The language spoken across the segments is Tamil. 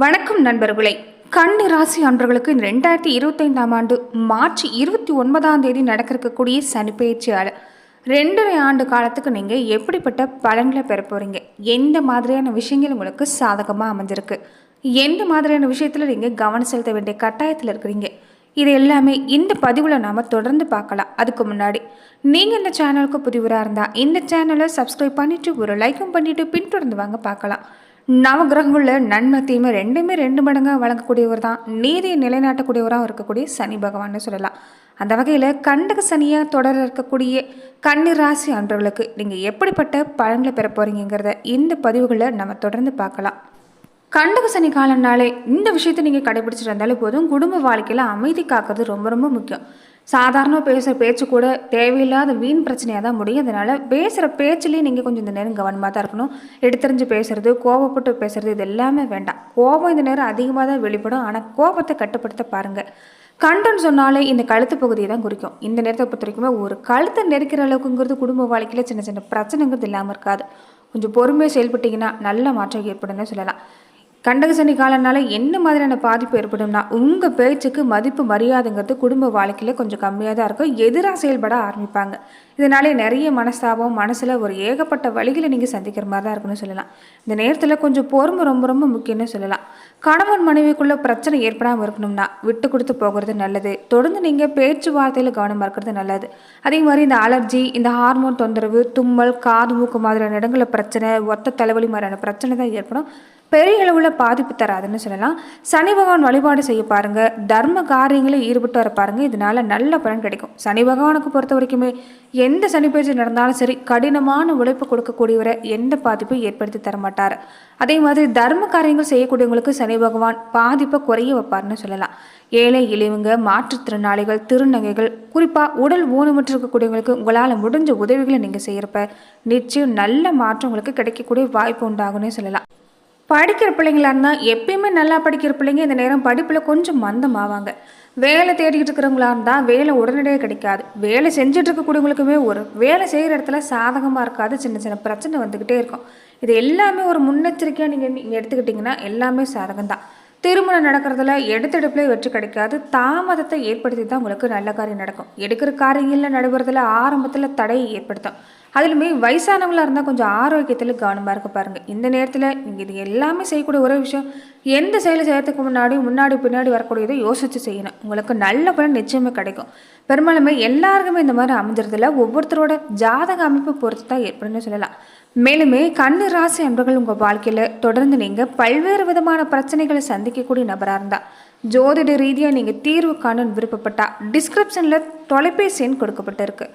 வணக்கம் நண்பர்களே. கன்னி ராசி அன்பர்களுக்கு ரெண்டாயிரத்தி இருபத்தைந்தாம் ஆண்டு மார்ச் இருபத்தி ஒன்பதாம் தேதி நடக்க இருக்கக்கூடிய சனி ரெண்டரை ஆண்டு காலத்துக்கு நீங்கள் எப்படிப்பட்ட பலன்களை பெற போகிறீங்க எந்த மாதிரியான விஷயங்கள் உங்களுக்கு சாதகமாக அமைஞ்சிருக்கு? எந்த மாதிரியான விஷயத்தில் நீங்கள் கவனம் செலுத்த வேண்டிய கட்டாயத்தில் இருக்கிறீங்க? இது எல்லாமே இந்த பதிவில் நாம் தொடர்ந்து பார்க்கலாம். அதுக்கு முன்னாடி நீங்கள் இந்த சேனலுக்கு புதிவராக இருந்தால் இந்த சேனலை சப்ஸ்கிரைப் பண்ணிவிட்டு ஒரு லைக்கும் பண்ணிவிட்டு பின்தொடர்ந்து வாங்க பார்க்கலாம். நவகிரகங்களில் நன்மை தீமை ரெண்டுமே ரெண்டு மடங்காக வழங்கக்கூடியவர் தான் நீதியை நிலைநாட்டக்கூடியவராக இருக்கக்கூடிய சனி பகவான்னு சொல்லலாம். அந்த வகையில் கண்டக சனியாக தொடர இருக்கக்கூடிய கன்னி ராசி அன்றவர்களுக்கு நீங்கள் எப்படிப்பட்ட பழங்களை பெற போகிறீங்கிறத இந்த பதிவுகளில் நம்ம தொடர்ந்து பார்க்கலாம். கண்டக சனி காலம்னாலே இந்த விஷயத்தை நீங்கள் கடைபிடிச்சிட்டு இருந்தாலே போதும். குடும்ப வாழ்க்கையில் அமைதி காக்கிறது ரொம்ப ரொம்ப முக்கியம். சாதாரண பேசுகிற பேச்சு கூட தேவையில்லாத வீண் பிரச்சனையாக தான் முடியும் அதனால் பேசுகிற பேச்சுலேயே நீங்கள் கொஞ்சம் இந்த நேரம் கவனமாக தான் இருக்கணும். எடுத்தறிஞ்சு பேசுறது கோபப்பட்டு பேசுறது இது எல்லாமே வேண்டாம். கோபம் இந்த நேரம் அதிகமாக தான் வெளிப்படும். ஆனால் கோபத்தை கட்டுப்படுத்த பாருங்கள் கண்டன் சொன்னாலே இந்த கழுத்து பகுதியை தான் குறிக்கும். இந்த நேரத்தை பொறுத்த வரைக்கும் ஒரு கழுத்தை நெருக்கிற அளவுக்குங்கிறது குடும்ப வாழ்க்கையில் சின்ன சின்ன பிரச்சனைங்கிறது இல்லாமல் இருக்காது. கொஞ்சம் பொறுமையாக செயல்பட்டிங்கன்னா நல்ல மாற்றம் ஏற்படும்னு சொல்லலாம். கண்டக சனி காலனால என்ன மாதிரியான பாதிப்பு ஏற்படும்னா உங்கள் பேச்சுக்கு மதிப்பு மரியாதைங்கிறது குடும்ப வாழ்க்கையில் கொஞ்சம் கம்மியாக தான் இருக்கும். எதிராக செயல்பட ஆரம்பிப்பாங்க. இதனாலே நிறைய மனஸ்தாபம் மனசில் ஒரு ஏகப்பட்ட வழிகளை நீங்கள் சந்திக்கிற மாதிரி தான் இருக்குன்னு சொல்லலாம். இந்த நேரத்தில் கொஞ்சம் பொறுமை ரொம்ப ரொம்ப முக்கியம்னு சொல்லலாம். கணவன் மனைவிக்குள்ள பிரச்சனை ஏற்படாமல் இருக்கணும்னா விட்டு கொடுத்து போகிறது நல்லது. தொடர்ந்து நீங்கள் பேச்சுவார்த்தையில் கவனமாக இருக்கிறது நல்லது. அதே மாதிரி இந்த அலர்ஜி இந்த ஹார்மோன் தொந்தரவு தும்மல் காது மூக்கு மாதிரியான இடங்களில் பிரச்சனை ஒத்த தலைவலி மாதிரியான பிரச்சனை தான் ஏற்படும். பெரிய அளவில் பாதிப்பு தராதுன்னு சொல்லலாம். சனி பகவான் வழிபாடு செய்ய பாருங்கள் தர்ம காரியங்களில் ஈடுபட்டு வர பாருங்கள் இதனால் நல்ல பலன் கிடைக்கும். சனி பகவானுக்கு பொறுத்த வரைக்குமே எந்த சனி பயிற்சி நடந்தாலும் சரி கடினமான உழைப்பு கொடுக்கக்கூடியவரை எந்த பாதிப்பும் ஏற்படுத்தி தர மாட்டார். அதே மாதிரி தர்ம காரியங்கள் செய்யக்கூடியவங்களுக்கு சனி பகவான் பாதிப்பை குறைய வைப்பார்னு சொல்லலாம். ஏழை இழிவுங்க மாற்றுத்திறனாளிகள் திருநங்கைகள் குறிப்பாக உடல் ஊனமுற்று இருக்கக்கூடியவங்களுக்கு உங்களால் முடிஞ்ச உதவிகளை நீங்கள் செய்கிறப்ப நிச்சயம் நல்ல மாற்றம் உங்களுக்கு கிடைக்கக்கூடிய வாய்ப்பு உண்டாகும்னே சொல்லலாம். படிக்கிற பிள்ளைங்களா இருந்தால் எப்பயுமே நல்லா படிக்கிற பிள்ளைங்க இந்த நேரம் படிப்பில் கொஞ்சம் மந்தமாவாங்க. வேலை தேடிக்கிட்டு இருக்கிறவங்களா இருந்தால் வேலை உடனடியாக கிடைக்காது. வேலை செஞ்சுட்டு இருக்கக்கூடியவங்களுக்குமே ஒரு வேலை செய்கிற இடத்துல சாதகமாக இருக்காது. சின்ன சின்ன பிரச்சனை வந்துக்கிட்டே இருக்கும். இது எல்லாமே ஒரு முன்னெச்சரிக்கையாக நீங்கள் நீங்கள் எடுத்துக்கிட்டிங்கன்னா எல்லாமே சாதகம் தான் திருமணம் நடக்கிறதுல எடுத்தெடுப்புல வெற்றி கிடைக்காது. தாமதத்தை ஏற்படுத்தி தான் உங்களுக்கு நல்ல காரியம் நடக்கும். எடுக்கிற காரியங்களில் நடைபெறதுல ஆரம்பத்தில் தடையை ஏற்படுத்தும். அதிலுமே வயசானவங்களாக இருந்தால் கொஞ்சம் ஆரோக்கியத்தில் கவனமாக இருக்க பாருங்கள் இந்த நேரத்தில் நீங்கள் இது எல்லாமே செய்யக்கூடிய ஒரே விஷயம் எந்த செயலை செய்யறதுக்கு முன்னாடி முன்னாடி பின்னாடி வரக்கூடியதை யோசித்து செய்யணும். உங்களுக்கு நல்ல பலன் நிச்சயமே கிடைக்கும். பெரும்பாலுமே எல்லாருக்குமே இந்த மாதிரி அமைஞ்சிறதுல ஒவ்வொருத்தரோட ஜாதக அமைப்பு பொறுத்து தான் ஏற்படும்னு சொல்லலாம். மேலுமே கண்ணு ராசி அன்பர்கள் உங்கள் வாழ்க்கையில் தொடர்ந்து நீங்கள் பல்வேறு விதமான பிரச்சனைகளை சந்திக்கக்கூடிய நபராக இருந்தால் ஜோதிட ரீதியாக நீங்கள் தீர்வு காண விருப்பப்பட்டால் டிஸ்கிரிப்ஷனில் தொலைபேசி எண் கொடுக்கப்பட்டிருக்கு.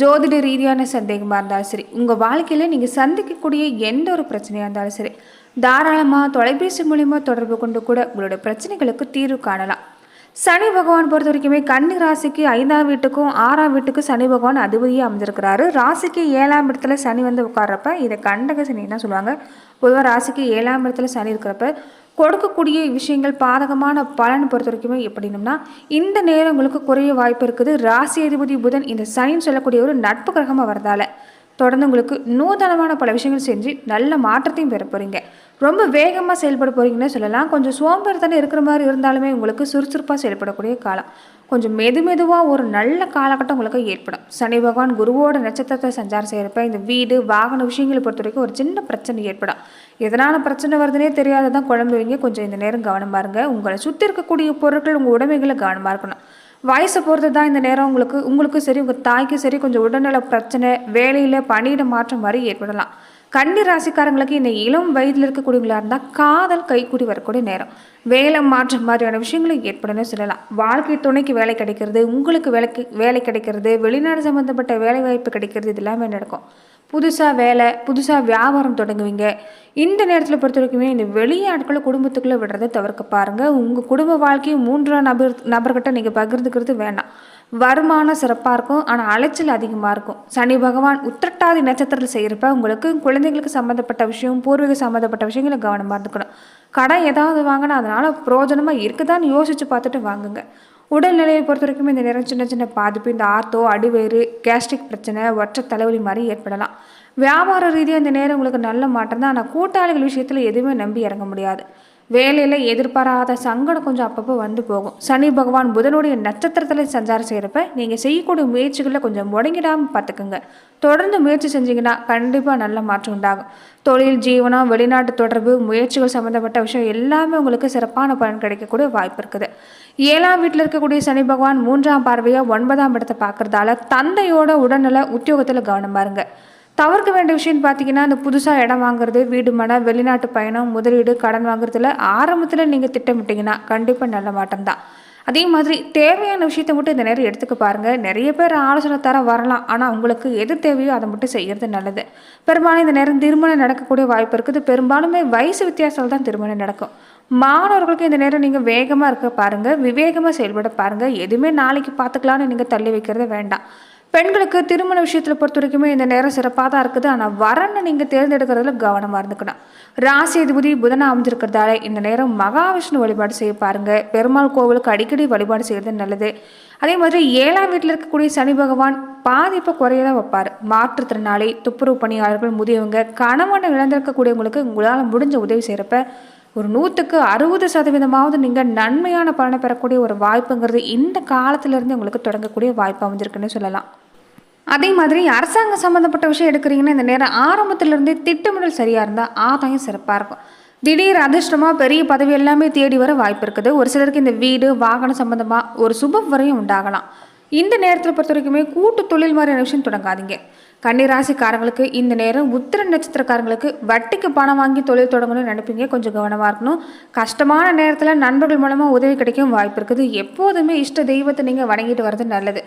ஜோதிட ரீதியான சந்தேகமாக இருந்தாலும் சரி உங்கள் வாழ்க்கையில் நீங்கள் சந்திக்கக்கூடிய எந்த ஒரு பிரச்சனையாக இருந்தாலும் சரி தாராளமாக தொலைபேசி மூலிமா தொடர்பு கொண்டு கூட உங்களோட பிரச்சனைகளுக்கு தீர்வு காணலாம். சனி பகவான் பொறுத்த வரைக்குமே கன்னி ராசிக்கு ஐந்தாம் வீட்டுக்கும் ஆறாம் வீட்டுக்கும் சனி பகவான் அதிபதியாக அமைஞ்சிருக்கிறாரு. ராசிக்கு ஏழாம் இடத்துல சனி வந்து உட்கார்றப்ப இதை கண்டக சனி தான் சொல்லுவாங்க? பொதுவாக ராசிக்கு ஏழாம் இடத்துல சனி இருக்கிறப்ப கொடுக்கக்கூடிய விஷயங்கள் பாதகமான பலன் பொறுத்த வரைக்குமே எப்படின்னா இந்த நேரம் உங்களுக்கு குறைய வாய்ப்பு இருக்குது. ராசி அதிபதி புதன் இந்த சனின்னு சொல்லக்கூடிய ஒரு நட்பு கிரகமாக வரதால தொடர்ந்து உங்களுக்கு நூதனமான பல விஷயங்கள் செஞ்சு நல்ல மாற்றத்தையும் பெற போகிறீங்க ரொம்ப வேகமாக செயல்பட போகிறீங்கன்னு சொல்லலாம். கொஞ்சம் சோம்பேறித்தனம் இருக்கிற மாதிரி இருந்தாலுமே உங்களுக்கு சுறுசுறுப்பாக செயல்படக்கூடிய காலம். கொஞ்சம் மெது மெதுவாக ஒரு நல்ல காலகட்டம் உங்களுக்கு ஏற்படும். சனி பகவான் குருவோட நட்சத்திரத்தை சஞ்சாரம் செய்கிறப்ப இந்த வீடு வாகன விஷயங்களை பொறுத்த வரைக்கும் ஒரு சின்ன பிரச்சனை ஏற்படும். எதனால் பிரச்சனை வருதுன்னே தெரியாததான் குழம்புவீங்க. கொஞ்சம் இந்த நேரம் கவனமாக இருங்க உங்களை சுற்றி இருக்கக்கூடிய பொருட்கள் உங்கள் உடமைகளை கவனமாக இருக்கணும். வயசை பொறுத்து தான் இந்த நேரம் உங்களுக்கு உங்களுக்கும் சரி உங்கள் தாய்க்கும் சரி கொஞ்சம் உடல்நல பிரச்சனை வேலையில் பணியிட மாற்றம் மாதிரி ஏற்படலாம். கன்னி ராசிக்காரங்களுக்கு இந்த இளம் வயதில் இருக்கக்கூடியவங்களா இருந்தால் காதல் கைக்கூடி வரக்கூடிய நேரம். வேலை மாற்றம் மாதிரியான விஷயங்களும் ஏற்படும்னு சொல்லலாம். வாழ்க்கை துணைக்கு வேலை கிடைக்கிறது உங்களுக்கு வேலைக்கு வேலை கிடைக்கிறது வெளிநாடு சம்மந்தப்பட்ட வேலை வாய்ப்பு கிடைக்கிறது இது எல்லாமே நடக்கும். புதுசாக வேலை புதுசாக வியாபாரம் தொடங்குவீங்க. இந்த நேரத்தில் பொறுத்த வரைக்குமே இந்த வெளியாட்களை குடும்பத்துக்குள்ளே விடுறதை தவிர்க்க பாருங்கள் உங்கள் குடும்ப வாழ்க்கையை மூன்றாம் நபர் நபர்கிட்ட நீங்கள் பகிர்ந்துக்கிறது வேண்டாம். வருமானம் சிறப்பாக இருக்கும் ஆனால் அலைச்சல் அதிகமாக இருக்கும். சனி பகவான் உத்திரட்டாதி நட்சத்திரத்தில் செய்கிறப்ப உங்களுக்கு குழந்தைங்களுக்கு சம்மந்தப்பட்ட விஷயம் பூர்வீக சம்மந்தப்பட்ட விஷயங்களை கவனமாக இருந்துக்கணும். கடை ஏதாவது வாங்கினா அதனால் பிரோஜனமாக இருக்குதான்னு யோசித்து பார்த்துட்டு வாங்குங்க. உடல்நிலையை பொறுத்த வரைக்கும் இந்த நேரம் சின்ன சின்ன பாதிப்பு இந்த ஆர்த்தோ அடிவேறு கேஸ்ட்ரிக் பிரச்சனை ஒற்றை தலைவலி மாதிரி ஏற்படலாம். வியாபார ரீதியாக இந்த நேரம் உங்களுக்கு நல்ல மாற்றம் தான். ஆனால் கூட்டாளிகள் விஷயத்தில் எதுவுமே நம்பி இறங்க முடியாது. வேலையில் எதிர்பாராத சங்கடம் கொஞ்சம் அப்பப்போ வந்து போகும். சனி பகவான் புதனுடைய நட்சத்திரத்தில் சஞ்சாரம் செய்கிறப்ப நீங்கள் செய்யக்கூடிய முயற்சிகளில் கொஞ்சம் முடங்கிடாமல் பார்த்துக்குங்க தொடர்ந்து முயற்சி செஞ்சீங்கன்னா கண்டிப்பாக நல்ல மாற்றம் உண்டாகும். தொழில் ஜீவனம் வெளிநாட்டு தொடர்பு முயற்சிகள் சம்மந்தப்பட்ட விஷயம் எல்லாமே உங்களுக்கு சிறப்பான பலன் கிடைக்கக்கூடிய வாய்ப்பு இருக்குது. ஏழாம் வீட்டில் இருக்கக்கூடிய சனி பகவான் மூன்றாம் பார்வையாக ஒன்பதாம் இடத்தை பார்க்குறதால தந்தையோட உடல்நல உத்தியோகத்தில் கவனமாக இருங்க. தவிர்க்க வேண்டிய விஷயம்னு பார்த்தீங்கன்னா இந்த புதுசாக இடம் வாங்குறது வீடு மன வெளிநாட்டு பயணம் முதலீடு கடன் வாங்குறதுல ஆரம்பத்தில் நீங்கள் திட்டமிட்டிங்கன்னா கண்டிப்பாக நல்ல மாற்றம் தான் அதே மாதிரி தேவையான விஷயத்த மட்டும் இந்த நேரம் எடுத்துக்க பாருங்கள் நிறைய பேர் ஆலோசனை தர வரலாம். ஆனால் உங்களுக்கு எது தேவையோ அதை மட்டும் செய்கிறது நல்லது. பெரும்பாலும் இந்த நேரம் திருமணம் நடக்கக்கூடிய வாய்ப்பு இருக்குது. பெரும்பாலுமே வயசு வித்தியாசத்தில் தான் திருமணம் நடக்கும். மாணவர்களுக்கு இந்த நேரம் நீங்கள் வேகமாக இருக்க பாருங்கள் விவேகமாக செயல்பட பாருங்கள் எதுவுமே நாளைக்கு பார்த்துக்கலான்னு நீங்கள் தள்ளி வைக்கிறத வேண்டாம். பெண்களுக்கு திருமண விஷயத்தில் பொறுத்த வரைக்குமே இந்த நேரம் சிறப்பாக தான் இருக்குது. ஆனால் வரன்னு நீங்கள் தேர்ந்தெடுக்கிறதுல கவனமாக இருந்துக்கணும். ராசி அதிபதி புதனை அமைஞ்சிருக்கிறதால இந்த நேரம் மகாவிஷ்ணு வழிபாடு செய்ய பாருங்கள் பெருமாள் கோவிலுக்கு அடிக்கடி வழிபாடு செய்கிறது நல்லது. அதே மாதிரி ஏழாம் வீட்டில் இருக்கக்கூடிய சனி பகவான் பாதிப்பை குறைய தான் வைப்பார். மாற்றுத்திறனாளி துப்புரவு பணியாளர்கள் முதியவங்க கணவனை இழந்திருக்கக்கூடியவங்களுக்கு உங்களால் முடிஞ்ச உதவி செய்கிறப்ப ஒரு நூற்றுக்கு அறுபது சதவீதமாவது நீங்கள் நன்மையான பலனை பெறக்கூடிய ஒரு வாய்ப்புங்கிறது இந்த காலத்திலேருந்து உங்களுக்கு தொடங்கக்கூடிய வாய்ப்பு அமைஞ்சிருக்குன்னு சொல்லலாம். அதே மாதிரி அரசாங்கம் சம்மந்தப்பட்ட விஷயம் எடுக்கிறீங்கன்னா இந்த நேரம் ஆரம்பத்திலிருந்தே திட்டமிடல் சரியாக இருந்தால் ஆதாயம் சிறப்பாக இருக்கும். திடீர் அதிர்ஷ்டமாக பெரிய பதவி எல்லாமே தேடி வர வாய்ப்பு இருக்குது. ஒரு சிலருக்கு இந்த வீடு வாகனம் சம்மந்தமாக ஒரு சுப வரையும் உண்டாகலாம். இந்த நேரத்தில் பொறுத்த வரைக்குமே கூட்டு தொழில் மாதிரியான விஷயம் தொடங்காதீங்க. கன்னிராசிக்காரங்களுக்கு இந்த நேரம் உத்திர நட்சத்திரக்காரங்களுக்கு வட்டிக்கு பணம் வாங்கி தொழில் தொடங்கணும்னு நினைப்பீங்க. கொஞ்சம் கவனமாக இருக்கணும். கஷ்டமான நேரத்தில் நண்பர்கள் மூலமாக உதவி கிடைக்கும் வாய்ப்பு இருக்குது. எப்போதுமே இஷ்ட தெய்வத்தை நீங்கள் வணங்கிட்டு வர்றது நல்லது.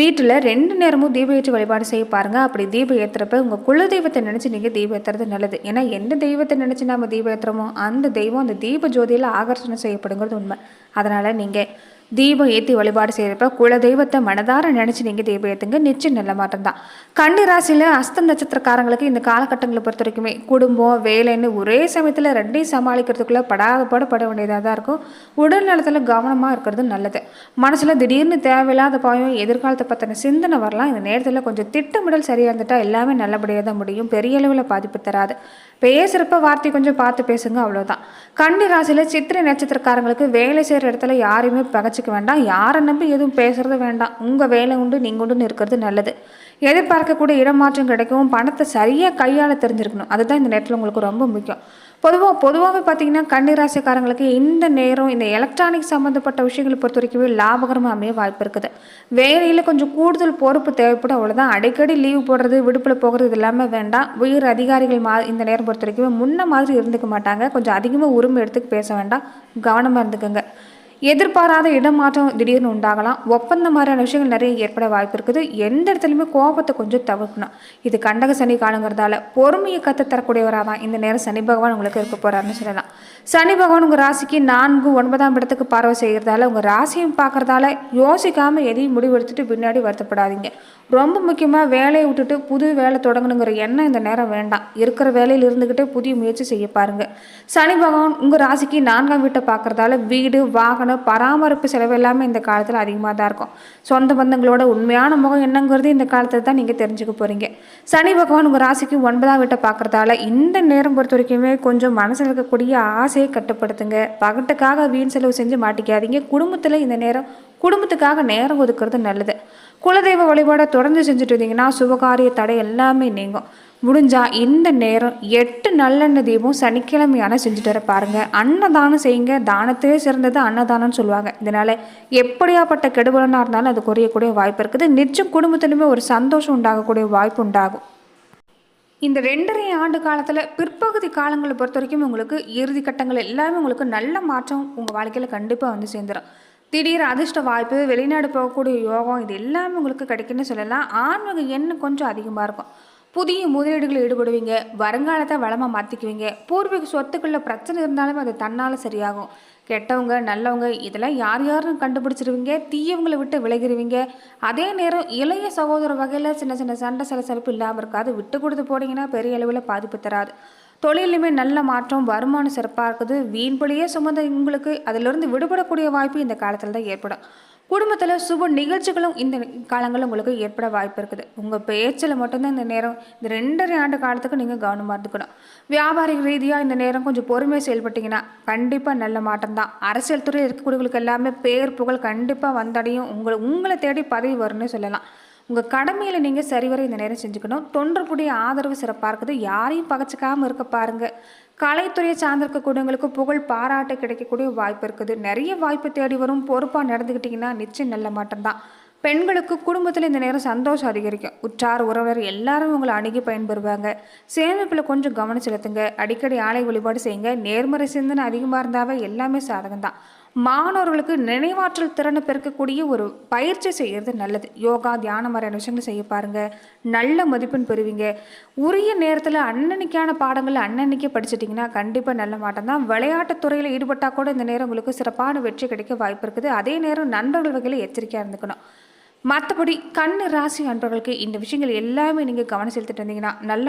வீட்டில் ரெண்டு நேரமும் தீப ஏற்றி வழிபாடு செய்ய பாருங்கள் அப்படி தீபம் ஏற்றுறப்ப உங்கள் குல தெய்வத்தை நினச்சி நீங்கள் தீபம் ஏற்றுறது நல்லது. ஏன்னா எந்த தெய்வத்தை நினச்சி நம்ம தீபம் ஏற்றுறோமோ அந்த தெய்வம் அந்த தீப ஜோதியில் ஆகர்ஷணம் செய்யப்படுங்கிறது உண்மை. அதனால் நீங்கள் தீபம் ஏற்றி வழிபாடு செய்கிறப்ப குல தெய்வத்தை மனதார நினச்சி நீங்கள் தீபம் ஏற்றுங்க நிச்சயம் நல்ல மாற்றம் தான். ராசியில் அஸ்த நட்சத்திரக்காரங்களுக்கு இந்த காலகட்டங்களை பொறுத்த வரைக்குமே குடும்பம் வேலைன்னு ஒரே சமயத்தில் ரெண்டையும் சமாளிக்கிறதுக்குள்ளே படாத பாடு பட வேண்டியதாக தான் இருக்கும். உடல் நலத்தில் கவனமாக இருக்கிறது நல்லது. மனசில் திடீர்னு தேவையில்லாத பாயம் எதிர்காலத்தை பற்றின சிந்தனை வரலாம். இந்த நேரத்தில் கொஞ்சம் திட்டமிடல் சரியாக இருந்துட்டால் எல்லாமே நல்லபடியாக தான் முடியும். பெரிய அளவில் பாதிப்பு தராது. பேசுகிறப்ப வார்த்தை கொஞ்சம் பார்த்து பேசுங்க அவ்வளோதான் கன்னி ராசியில் சித்திரை நட்சத்திரக்காரங்களுக்கு வேலை செய்கிற இடத்துல யாரையுமே பகச்சிக்க வேண்டாம். யாரை நம்பி எதுவும் பேசுறது வேண்டாம். உங்கள் வேலை உண்டு நீங்கள் உண்டுன்னு இருக்கிறது நல்லது. எதிர்பார்க்கக்கூடிய இடமாற்றம் கிடைக்கும் பணத்தை சரியாக கையால் தெரிஞ்சிருக்கணும். அதுதான் இந்த நேரத்தில் உங்களுக்கு ரொம்ப முக்கியம். பொதுவாக பொதுவாகவே பார்த்தீங்கன்னா கன்னிராசிக்காரங்களுக்கு இந்த நேரம் இந்த எலக்ட்ரானிக் சம்மந்தப்பட்ட விஷயங்களை பொறுத்த வரைக்குமே லாபகரமாக அமைய வாய்ப்பு இருக்குது. வேலையில் கொஞ்சம் கூடுதல் பொறுப்பு தேவைப்படும் அவ்வளோதான் அடிக்கடி லீவ் போடுறது விடுப்பில் போகிறது இது எல்லாமே வேண்டாம். உயர் அதிகாரிகள் மா இந்த நேரம் பொறுத்த வரைக்குமே முன்ன மாதிரி இருந்துக்க மாட்டாங்க. கொஞ்சம் அதிகமாக உரிமை எடுத்துக்கு பேச வேண்டாம். கவனமாக இருந்துக்குங்க. எதிர்பாராத இடமாற்றம் திடீர்னு உண்டாகலாம். ஒப்பந்தம் மாதிரியான விஷயங்கள் நிறைய ஏற்பட வாய்ப்பு இருக்குது. எந்த இடத்துலையுமே கோபத்தை கொஞ்சம் தவிர்க்கணும். இது கண்டக சனி காலங்கிறதால பொறுமையை கற்று தரக்கூடியவராக தான் இந்த நேரம் சனி பகவான் உங்களுக்கு இருக்க போகிறாருன்னு சொல்லலாம். சனி பகவான் உங்கள் ராசிக்கு நான்கு ஒன்பதாம் இடத்துக்கு பார்வை செய்கிறதால உங்கள் ராசியும் பார்க்குறதால யோசிக்காமல் எதையும் முடிவெடுத்துட்டு பின்னாடி வருத்தப்படாதீங்க. ரொம்ப முக்கியமாக வேலையை விட்டுட்டு புது வேலை தொடங்கணுங்கிற எண்ணம் இந்த நேரம் வேண்டாம். இருக்கிற வேலையில் இருந்துக்கிட்டே புதிய முயற்சி செய்ய பாருங்கள் சனி பகவான் உங்கள் ராசிக்கு நான்காம் வீட்டை பார்க்குறதால வீடு வாகனம் பராமரிப்பு செலவு எல்லாமே இந்த காலத்தில் அதிகமாக தான் இருக்கும். சொந்த பந்தங்களோட உண்மையான முகம் என்னங்கிறது இந்த காலத்தில் தான் நீங்கள் தெரிஞ்சுக்க போகிறீங்க சனி பகவான் உங்கள் ராசிக்கு ஒன்பதாம் வீட்டை பார்க்குறதால இந்த நேரம் பொறுத்த வரைக்குமே கொஞ்சம் மனசில் இருக்கக்கூடிய ஆசையை கட்டுப்படுத்துங்க. பகட்டுக்காக வீண் செலவு செஞ்சு மாட்டிக்காதீங்க. குடும்பத்தில் இந்த நேரம் குடும்பத்துக்காக நேரம் ஒதுக்குறது நல்லது. குலதெய்வ வழிபாடை தொடர்ந்து செஞ்சுட்டு இருந்தீங்கன்னா சுபகாரிய தடை எல்லாமே நீங்கும். முடிஞ்சால் இந்த நேரம் எட்டு நல்லெண்ணெய் தீபம் சனிக்கிழமையான செஞ்சுட்டு வர பாருங்கள் அன்னதானம் செய்யுங்க. தானத்திலே சிறந்தது அன்னதானம்னு சொல்லுவாங்க. இதனால் எப்படியாப்பட்ட கெடுபலனாக இருந்தாலும் அது குறையக்கூடிய வாய்ப்பு இருக்குது. நிச்சயம் குடும்பத்திலுமே ஒரு சந்தோஷம் உண்டாகக்கூடிய வாய்ப்பு உண்டாகும். இந்த ரெண்டரை ஆண்டு காலத்தில் பிற்பகுதி காலங்களை பொறுத்த வரைக்கும் உங்களுக்கு இறுதி கட்டங்கள் எல்லாமே உங்களுக்கு நல்ல மாற்றம் உங்கள் வாழ்க்கையில் கண்டிப்பாக வந்து சேர்ந்துடும் திடீர் அதிர்ஷ்ட வாய்ப்பு வெளிநாடு போகக்கூடிய யோகம் இது எல்லாமே உங்களுக்கு கிடைக்குன்னு சொல்லலாம். ஆன்மீக எண்ணம் கொஞ்சம் அதிகமாக இருக்கும். புதிய முதலீடுகளில் ஈடுபடுவீங்க வருங்காலத்தை வளமாக மாற்றிக்குவீங்க பூர்வீக சொத்துக்களில் பிரச்சனை இருந்தாலும் அது தன்னால் சரியாகும். கெட்டவங்க நல்லவங்க இதெல்லாம் யார் யாருன்னு கண்டுபிடிச்சிருவீங்க தீயவங்களை விட்டு விலகிருவீங்க. அதே நேரம் இளைய சகோதர வகையில் சின்ன சின்ன சண்டை சலசலப்பு இல்லாமல் இருக்காது. விட்டு கொடுத்து போனீங்கன்னா பெரிய அளவில் பாதிப்பு தராது. தொழிலுமே நல்ல மாற்றம் வருமானம் சிறப்பாக இருக்குது. வீண்படியே சுமந்த உங்களுக்கு அதிலிருந்து விடுபடக்கூடிய வாய்ப்பு இந்த காலத்தில் தான் ஏற்படும். குடும்பத்தில் சுப நிகழ்ச்சிகளும் இந்த காலங்களில் உங்களுக்கு ஏற்பட வாய்ப்பு இருக்குது. உங்கள் பேச்சில் மட்டும்தான் இந்த நேரம் இந்த ரெண்டரை ஆண்டு காலத்துக்கு நீங்கள் கவனமாக இருந்துக்கணும். வியாபாரிக ரீதியாக இந்த நேரம் கொஞ்சம் பொறுமையாக செயல்பட்டீங்கன்னா கண்டிப்பாக நல்ல மாற்றம் தான். அரசியல் துறையில் இருக்கக்கூடியவங்களுக்கு எல்லாமே பேர் புகழ் கண்டிப்பாக வந்தடையும். உங்களை உங்களை தேடி பதவி வரும்னு சொல்லலாம். உங்கள் கடமையில் நீங்கள் சரிவர இந்த நேரம் செஞ்சுக்கணும். தொண்டர்களுடைய ஆதரவு சிறப்பாக இருக்குது யாரையும் பகச்சிக்காமல் இருக்க பாருங்கள் கலைத்துறையை சார்ந்திருக்கக்கூடியவங்களுக்கு புகழ் பாராட்டு கிடைக்கக்கூடிய வாய்ப்பு இருக்குது. நிறைய வாய்ப்பு தேடி வரும். பொறுப்பாக நடந்துக்கிட்டிங்கன்னா நிச்சயம் நல்ல மாற்றம் பெண்களுக்கு குடும்பத்தில் இந்த நேரம் சந்தோஷம் அதிகரிக்கும். உற்றார் உறவினர் எல்லாரும் உங்களை அணுகி பயன்பெறுவாங்க. சேமிப்பில் கொஞ்சம் கவனம் செலுத்துங்க. அடிக்கடி ஆலை வழிபாடு செய்யுங்க. நேர்மறை சிந்தனை அதிகமாக இருந்தாவே எல்லாமே சாதகம் தான் மாணவர்களுக்கு நினைவாற்றல் திறனை பெருக்கக்கூடிய ஒரு பயிற்சி செய்கிறது நல்லது. யோகா தியானம் மாதிரியான விஷயங்களை செய்ய பாருங்கள் நல்ல மதிப்பெண் பெறுவீங்க. உரிய நேரத்தில் அன்னன்னைக்கான பாடங்களை அன்னன்னைக்கே படிச்சிட்டிங்கன்னா கண்டிப்பாக நல்ல மாட்டம் தான். விளையாட்டுத் துறையில் ஈடுபட்டால் கூட இந்த நேரம் உங்களுக்கு சிறப்பான வெற்றி கிடைக்க வாய்ப்பு இருக்குது. அதே நேரம் நண்பர்கள் வகையில் எச்சரிக்கையாக இருந்துக்கணும். மற்றபடி கண்ணு ராசி அன்பர்களுக்கு இந்த விஷயங்கள் எல்லாமே நீங்கள் கவனம் செலுத்திட்டு இருந்தீங்கன்னா நல்ல